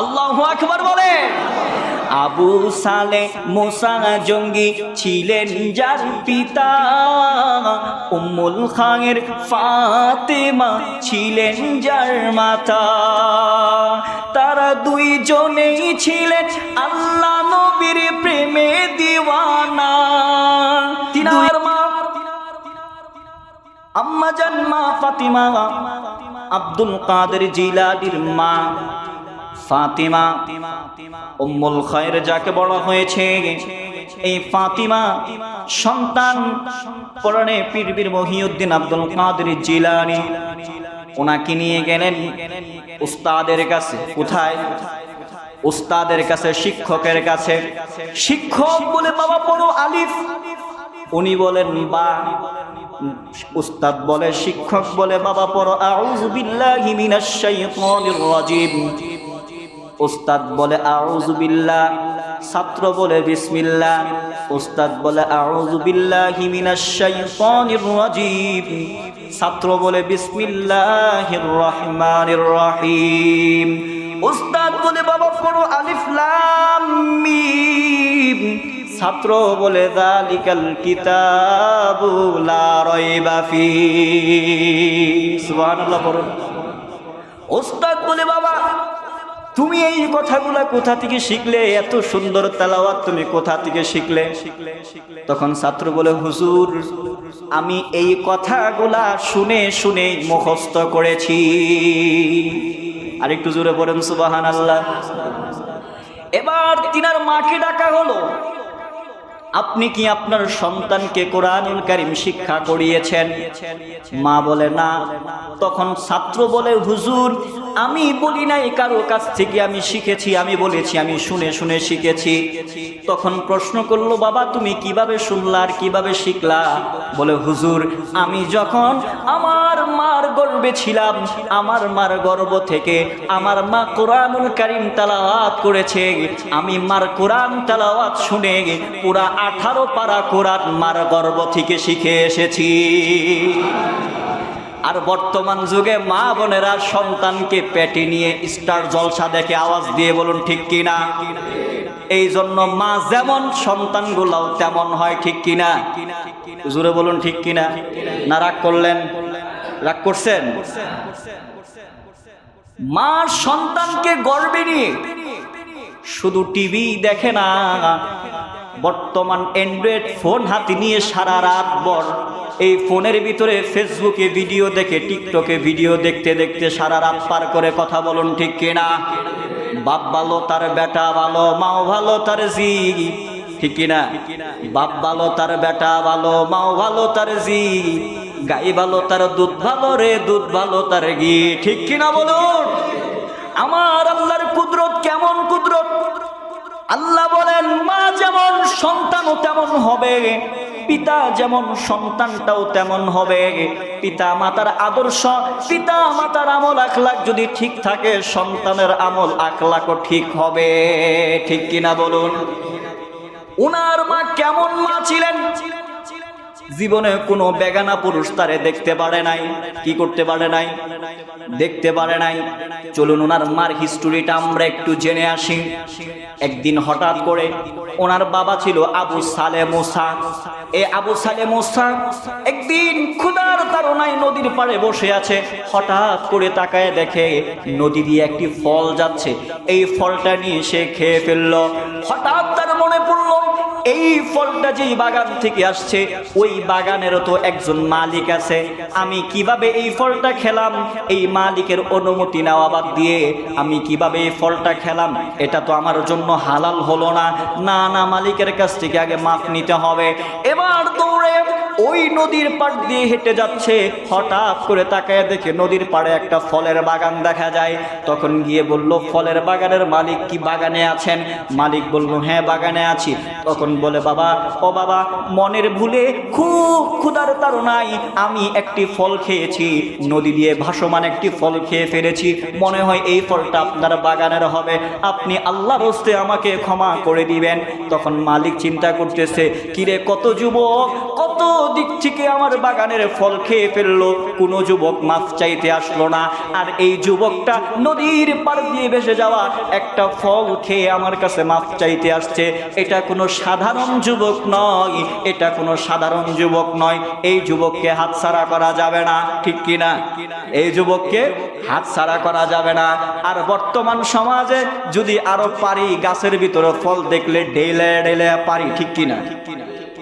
আল্লাহ আকবার বলে আবু সালে মোসা জঙ্গি ছিলেন যার পিতা উম্মুল খাঙের ফাতেমা ছিলেন যার মাতা। তারা দুইজনেই ছিলেন আল্লাহ নবীর প্রেমে দিওয়ানা। তিনার মা আম্মা জান মা ফাতিমা। আব্দুল কাদের জিলাদির মা ফাতিমা। উম্মুল খায়ের যাকে বড় হয়েছে, এই ফাতিমা সন্তান পরনে পীরবীর মহিউদ্দিন আব্দুল কাদের জিলানি। ওনাকে নিয়ে গেলেন উস্তাদের কাছে। কোথায়? উস্তাদের কাছে, শিক্ষকের কাছে। শিক্ষক বলে বাবা বড় আলিফ। উনি বলেন বা উস্তাদ বলে, শিক্ষক বলে, বাবা পড়ো, আউযু বিল্লাহি মিনাশ শাইতানির রাজিম। উস্তাদ বলে, আউযু বিল্লাহ। ছাত্র বলে, বিসমিল্লাহ। উস্তাদ বলে, আউযু বিল্লাহি মিনাশ শাইতানির রাজিম। ছাত্র বলে, বিসমিল্লাহির রহমানির রহিম। উস্তাদ বলে, বাবা পড়ো, আলিফ লাম ছাত্র বলে দালিকাল কিতাবু লা পড়ুন ওস্তাদ বলে, বাবা, তুমি এই কথাগুলা কোথা থেকে শিখলে? এত সুন্দর তেলাওয়াত তুমি কোথা থেকে শিখলে? তখন ছাত্র বলে, হুজুর, আমি এই কথাগুলা শুনে শুনে মুখস্থ করেছি। আর একটু জোরে পড়েন সুবাহান আল্লাহ এবার তিনার মাকে ডাকা হলো। আপনি কি আপনার সন্তানকে কোরআনুল কারিম শিক্ষা করিয়েছেন? মা বলে না। তখন ছাত্র বলে, হুজুর, আমি বলি নাই কারও কাছ থেকে আমি শিখেছি, আমি বলেছি, আমি শুনে শুনে শিখেছি। তখন প্রশ্ন করল, বাবা, তুমি কীভাবে শুনলা আর কীভাবে শিখলা? বলে, হুজুর, আমি যখন আমার মার গর্বে ছিলাম, আমার মার গর্ব থেকে আমার মা কোরআনুল কারিম তালাওয়াত করেছে। আমি মার কোরআন তালাওয়াত শুনে পুরা আঠারো পারা কোরআন মার গর্ব থেকে শিখে এসেছি। আর বর্তমান যুগে মা বোনেরা সন্তানকে পেটে নিয়ে স্টার জলসা দেখে আওয়াজ দিয়ে বলুন, ঠিক কিনা? এই জন্য মা যেমন সন্তানগুলাও তেমন হয়, ঠিক কিনা? জুড়ে বলুন, ঠিক কিনা? না রাগ করলেন? রাগ করছেন? মা সন্তানকে গর্বে নিয়ে শুধু টিভি দেখে না, বর্তমান অ্যান্ড্রয়েড ফোন হাতে নিয়ে সারা রাত বর এই ফোনের ভিতরে ফেসবুকে ভিডিও দেখে টিকটকে ভিডিও দেখতে দেখতে সারা রাত পার করে কথা বলুন ঠিক কিনা? বাপ ভালো, তার বেটা ভালো, মাও ভালো, তার জি, ঠিক কিনা? বাপ ভালো, তার বেটা ভালো, মাও ভালো, তার জি। গাই ভালো তার দুধ ভালো রে, দুধ ভালো তার ঘি ঠিক কিনা বলুন? আমার আল্লাহর কুদরত কেমন কুদরত? আল্লাহ বলেন, মা যেমন সন্তানও তেমন হবে, পিতা যেমন সন্তানটাও তেমন হবে। পিতা মাতার আদর্শ, পিতা মাতার আমল আখলাখ যদি ঠিক থাকে, সন্তানের আমল আখলাখও ঠিক হবে। ঠিক কিনা বলুন? উনার মা কেমন জীবনে কোনো বেগানা পুরুষ তারে দেখতে পারে নাই। কি করতে পারে নাই? দেখতে পারে নাই। চলুন ওনার মার হিস্টোরিটা আমরা একটু জেনে আসি। একদিন হঠাৎ করে ওনার বাবা ছিল আবু সালে মোসা এ আবু সালে মোসা একদিন ক্ষুদার তারনায় নদীর পাড়ে বসে আছে। হঠাৎ করে তাকায় দেখে নদী দিয়ে একটি ফল যাচ্ছে। এই ফলটা নিয়ে সে খেয়ে ফেলল। হঠাৎ এই ফলটা যেই বাগান থেকে আসছে, ওই বাগানেরও তো একজন মালিক আছে। আমি কীভাবে এই ফলটা খেলাম? এই মালিকের অনুমতি নেওয়া বাদ দিয়ে আমি কীভাবে এই ফলটা খেলাম? এটা তো আমার জন্য হালাল হলো না। না না, মালিকের কাছ থেকে আগে মাফ নিতে হবে। এবার দৌড়ে ওই নদীর পাড় দিয়ে হেঁটে যাচ্ছে। হঠাৎ করে তাকায় দেখে নদীর পাড়ে একটা ফলের বাগান দেখা যায়। তখন গিয়ে বলল, ফলের বাগানের মালিক কি বাগানে আছেন? মালিক বলল হ্যাঁ বাগানে আছি। তখন বলে, বাবা, ও বাবা, মনের ভুলে খুব ক্ষুধার তাড়নায় আমি একটি ফল খেয়েছি। নদী দিয়ে ভাসমান একটি ফল খেয়ে ফেলেছি। মনে হয় এই ফলটা আপনার বাগানের হবে। আপনি আল্লাহ হস্তে আমাকে ক্ষমা করে দিবেন। তখন মালিক চিন্তা করতেছে, কিরে, কত যুবক, কত দিক থেকে আমার বাগানের ফল খেয়ে ফেলল। কোনো যুবক মাছ চাইতে আসলো না। আর এই যুবকটা নদীর পার দিয়ে ভেসে যাওয়া একটা ফল খেয়ে আমার কাছে মাছ চাইতে আসছে। এটা কোনো সাধারণ যুবক নয়, এটা কোনো সাধারণ যুবক নয়। এই যুবককে হাতছাড়া করা যাবে না। ঠিক কিনা? এই যুবককে হাতছাড়া করা যাবে না। আর বর্তমান সমাজে যদি আরও পারি, গাছের ভিতরে ফল দেখলে ডেলে ডেলে পারি। ঠিক কিনা?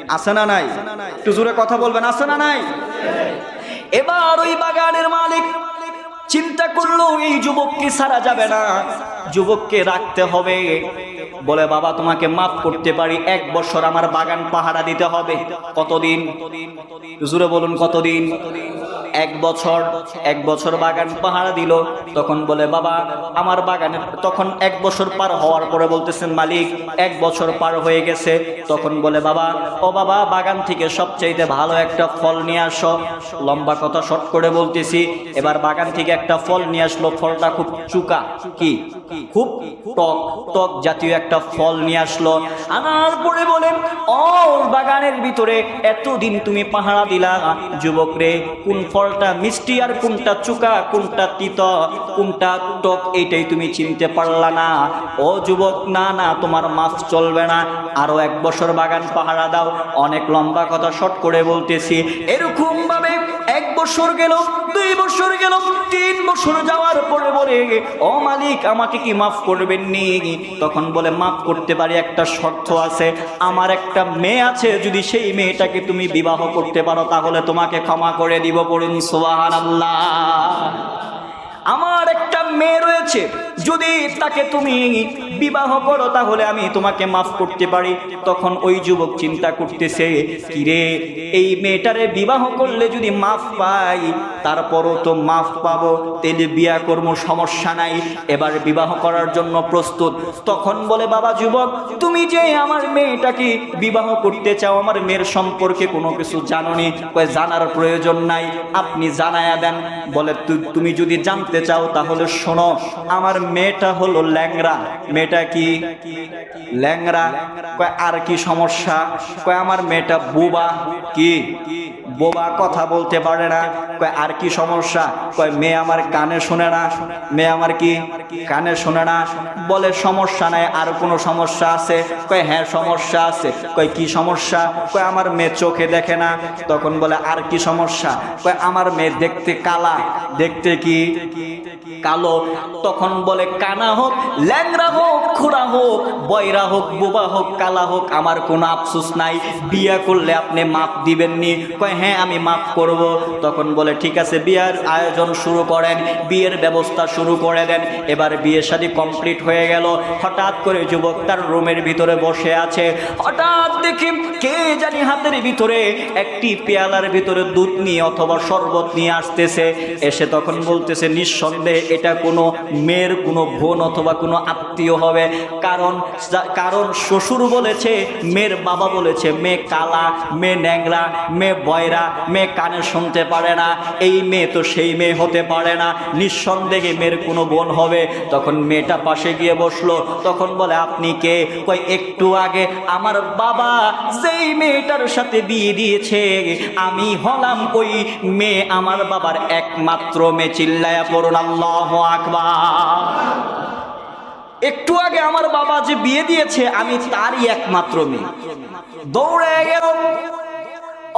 আছে না নাই? একটু জোরে কথা বলবেন, আছে না নাই? এবার ওই বাগানের মালিক চিন্তা করল, এই যুবককে সারা যাবে না, যুবককে রাখতে হবে। বলে, বাবা, তোমাকে মাফ করতে পারি, এক বছর আমার বাগান পাহারা দিতে হবে। কতদিন? জুড়ে বলুন, কতদিন? এক বছর এক বছর বাগান পাহারা দিল। তখন বলে, বাবা, আমার বাগানে তখন এক বছর পার হওয়ার পরে বলতেছেন, মালিক, এক বছর পার হয়ে গেছে। তখন বলে, বাবা, ও বাবা, বাগান থেকে সবচাইতে ভালো একটা ফল নিয়ে আসো। লম্বা কথা শর্ট করে বলতেছি, এবার বাগান থেকে একটা ফল নিয়ে আসলো, ফলটা খুব চুকা, কি? খুব টক টক জাতীয় একটা ফল নিয়ে আসলো। আনার পরে বলেন ও বাগানের ভিতরে এতদিন তুমি পাহারা দিলা। যুবক রে, কোন ফলটা মিষ্টি আর কোনটা চুকা, কোনটা তিত, কোনটা টক এইটাই তুমি চিনতে পারলা না। ও যুবক, না না, তোমার মাছ চলবে না। আরও এক বছর বাগান পাহারা দাও। অনেক লম্বা কথা শর্ট করে বলতেছি। এরকম বছর গেল, দুই বছর গেল, তিন বছর যাওয়ার পরে বলে, ও মালিক, আমাকে কি মাফ করবেন নি? তখন বলে, মাফ করতে পারি, একটা শর্ত আছে। আমার একটা মেয়ে আছে, যদি সেই মেয়েটাকে তুমি বিবাহ করতে পারো, তাহলে তোমাকে ক্ষমা করে দিব পড়ুন সোহান আল্লাহ আমার একটা মেয়ে রয়েছে। যদি তাকে তুমি বিবাহ করো, তাহলে আমি তোমাকে মাফ করতে পারি। তখন ওই যুবক চিন্তা করতেছে, কিরে, এই মেয়েটারে বিবাহ করলে যদি মাফ পাই, তারপরও তো মাফ পাবো। তেলে বিয়া কর্ম সমস্যা নাই। এবার বিবাহ করার জন্য প্রস্তুত। তখন বলে, বাবা যুবক, তুমি যে আমার মেয়েটাকে বিবাহ করতে চাও, আমার মেয়ের সম্পর্কে কোনো কিছু জানোনি? কয়, জানার প্রয়োজন নাই। আপনি জানায়া দেন। বলে তুমি যদি জানতে চাও তাহলে শোনো, আমার মেয়েটা হলো ল্যাংরা মেয়েটা কি? ল্যাংরা আর কি সমস্যা? কয়, আমার মেয়েটা বুবা। কি? বোবা কথা বলতে পারে না। কয়, আর কি সমস্যা? কয়, মেয়ে আমার কানে শোনে না। মেয়ে আমার কি কানে শোনে না? বলে, সমস্যা নাই, আর কোনো সমস্যা আছে? কয় হ্যাঁ সমস্যা আছে। কয়, কি সমস্যা? কয়, আমার মেয়ে চোখে দেখে না। তখন বলে, আর কি সমস্যা? কয়, আমার মেয়ে দেখতে কালা। দেখতে কি? কালো। তখন বলে, কানা হোক ল্যাংরা হোক, খুড়া হোক, বয়রা হোক, বোবা হোক, কালা হোক, আমার কোনো আফসোস নাই। বিয়া করলে আপনি মাপ দিবেননি। কয় হ্যাঁ আমি মাফ করব। তখন বলে, ঠিক আছে, বিয়ার আয়োজন শুরু করেন, বিয়ের ব্যবস্থা শুরু করে দেন। এবার বিয়ে শাদী কমপ্লিট হয়ে গেল। হঠাৎ করে যুবক তার রুমের ভিতরে বসে আছে। হঠাৎ দেখি কে জানি হাতের ভিতরে একটি পেয়ালার ভিতরে দুধ নিয়ে অথবা শরবত নিয়ে আসতেছে। এসে তখন বলতেছে, নিঃসন্দেহে এটা কোনো মেয়ের, কোনো বোন অথবা কোনো আত্মীয় হবে। কারণ কারণ শ্বশুর বলেছে, মেয়ের বাবা বলেছে, মেয়ে কালা, মেয়ে ন্যাংরা, মেয়ে বয়রা মেয়ে কানে শুনতে পারে না, এই মেয়ে তো সেই মেয়ে হতে পারে না, নিঃসন্দেহে মেয়ের কোনো বোন হবে। তখন মেয়েটা পাশে গিয়ে বসল, তখন বলে, আপনি কে? কই একটু আগে আমার বাবা যেই মেয়েটার সাথে বিয়ে দিয়েছে, আমি হলাম ওই মেয়ে আমার বাবার একমাত্র মেয়ে, চিল্লায়া পড়ুন, আল্লাহ আকবার। একটু আগে আমার বাবা যে বিয়ে দিয়েছে, আমি তারই একমাত্র মেয়ে। দৌড়ে গেল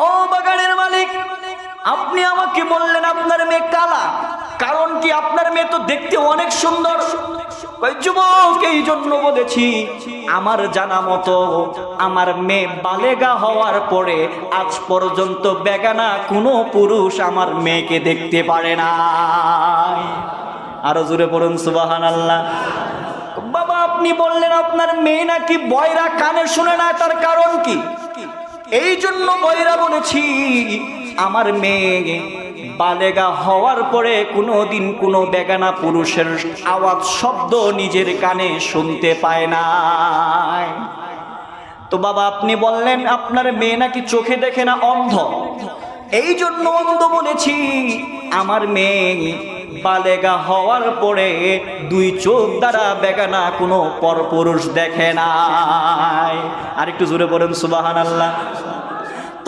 ও বাগানের মালিক, আপনি আমাকে বললেন আপনার মেয়ে কালা। কারণ কি আপনার মেয়ে তো দেখতে অনেক সুন্দর? যুবক, এই জন্য বলেছি, আমার জানা মতো আমার মেয়ে বালেগা হওয়ার পরে আজ পর্যন্ত বেগানা কোনো পুরুষ আমার মেয়েকে দেখতে পারে না। আরও জোরে পড়ুন সুবাহান আল্লাহ বাবা, আপনি বললেন আপনার মেয়ে নাকি বয়রা কানে শুনে না, তার কারণ কি? এই জন্য বয়রা বলেছি, আমার মেয়ে বালেগা হওয়ার পরে কোনো দিন কোনো বেগানা পুরুষের আওয়াজ, শব্দ নিজের কানে শুনতে পায় না। তো বাবা, আপনি বললেন, আপনার মেয়ে নাকি চোখে দেখে না, অন্ধ? এই জন্য অন্ধ বলেছি, আমার মেয়ে বালেগা হওয়ার পরে দুই চোখ দ্বারা বেগানা কোনো পরপুরুষ দেখে নাই। আর একটু জোরে বলেন সুবাহান আল্লাহ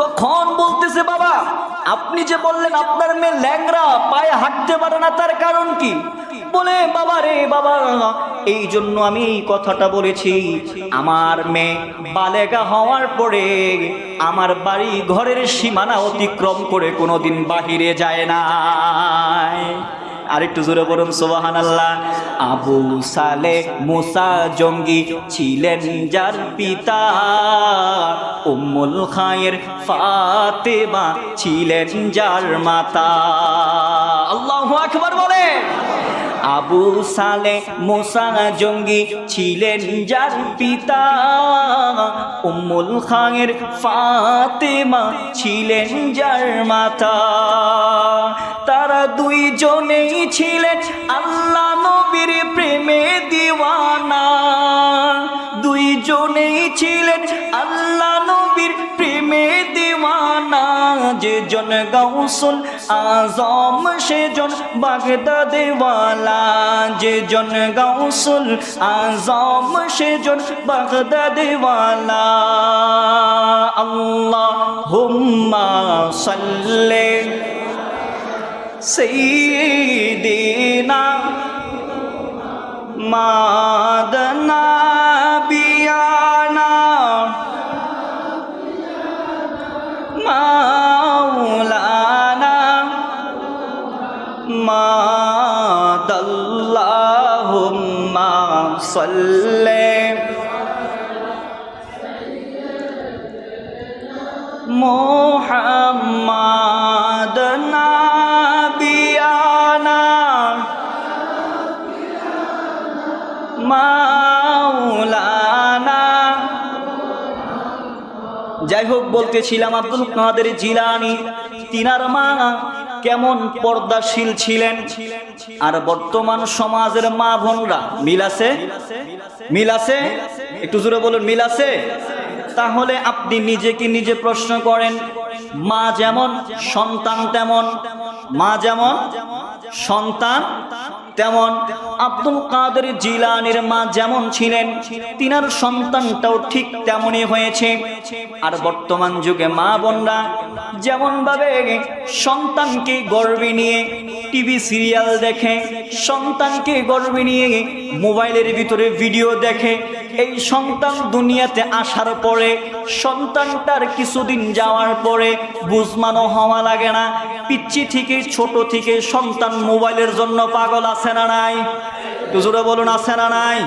তখন বলতেছে, বাবা, আপনি যে বললেন আপনার মেয়ে ল্যাংরা পায়ে হাঁটতে পারে না, তার কারণ কি? বলে, বাবা রে, বাবা এই জন্য আমি কথাটা বলেছি। আমার মেয়ে বালেগা হওয়ার পরে আমার বাড়ি ঘরের সীমানা অতিক্রম করে কোনোদিন বাহিরে যায় না আরেকটু জোরে বলুন সোবাহান আল্লাহ আবু সালে মুসা জঙ্গি ছিলেন যার পিতা উম্মুল খায়ের ফাতেমা ছিলেন যার মাতা। আল্লাহ আকবার বলে আবু সালে মুসা জঙ্গি ছিলেন যার পিতা উম্মুল খাঙের ফাতেমা ছিলেন যার মাতা। তারা দুইজনেই ছিলেন আল্লাহ নবীর প্রেমে দিওয়ানা। দুইজনেই ছিলেন আল্লাহ নবীর প্রেমে দিওয়ানা। যে জন গাউসুল আজম সেজন বাগদাদেওয়ালা যে জন গাউসুল আজম সেজন বাগদাদেওয়ালা আল্লাহ হুম্মা সাল্লে سيدنا مادنا صلِّ মোহাম্মদ নাবিয়ানা, মাওলানা। যাই হোক বলতেছিলাম আব্দুল কাদের জিলানি, তিনার মা কেমন পর্দাশীল ছিলেন? আর বর্তমান সমাজের মা বোনরা, মিল আছে? মিল আছে? একটু জোরে বলুন, মিল আছে? তাহলে আপনি নিজেকে নিজে প্রশ্ন করেন, মা যেমন, সন্তান তেমন, মা যেমন, সন্তান তেমন আব্দুল কাদের জিলানির মা যেমন ছিলেন, তিনার সন্তানটাও ঠিক তেমনই হয়েছে। আর বর্তমান যুগে মা বোনরা যেমন ভাবে সন্তানকে গর্বে নিয়ে টিভি সিরিয়াল দেখে, সন্তানকে গর্বে নিয়ে মোবাইলের ভিতরে ভিডিও দেখে, এই সন্তান দুনিয়াতে আসার পরে সন্তানটার কিছুদিন যাওয়ার পরে বুঝমানো হওয়া লাগে না। পিচ্ছি থেকে ছোট থেকে সন্তান মোবাইলের জন্য পাগল আছে না নাই? একটু বলুন, আছে না নাই?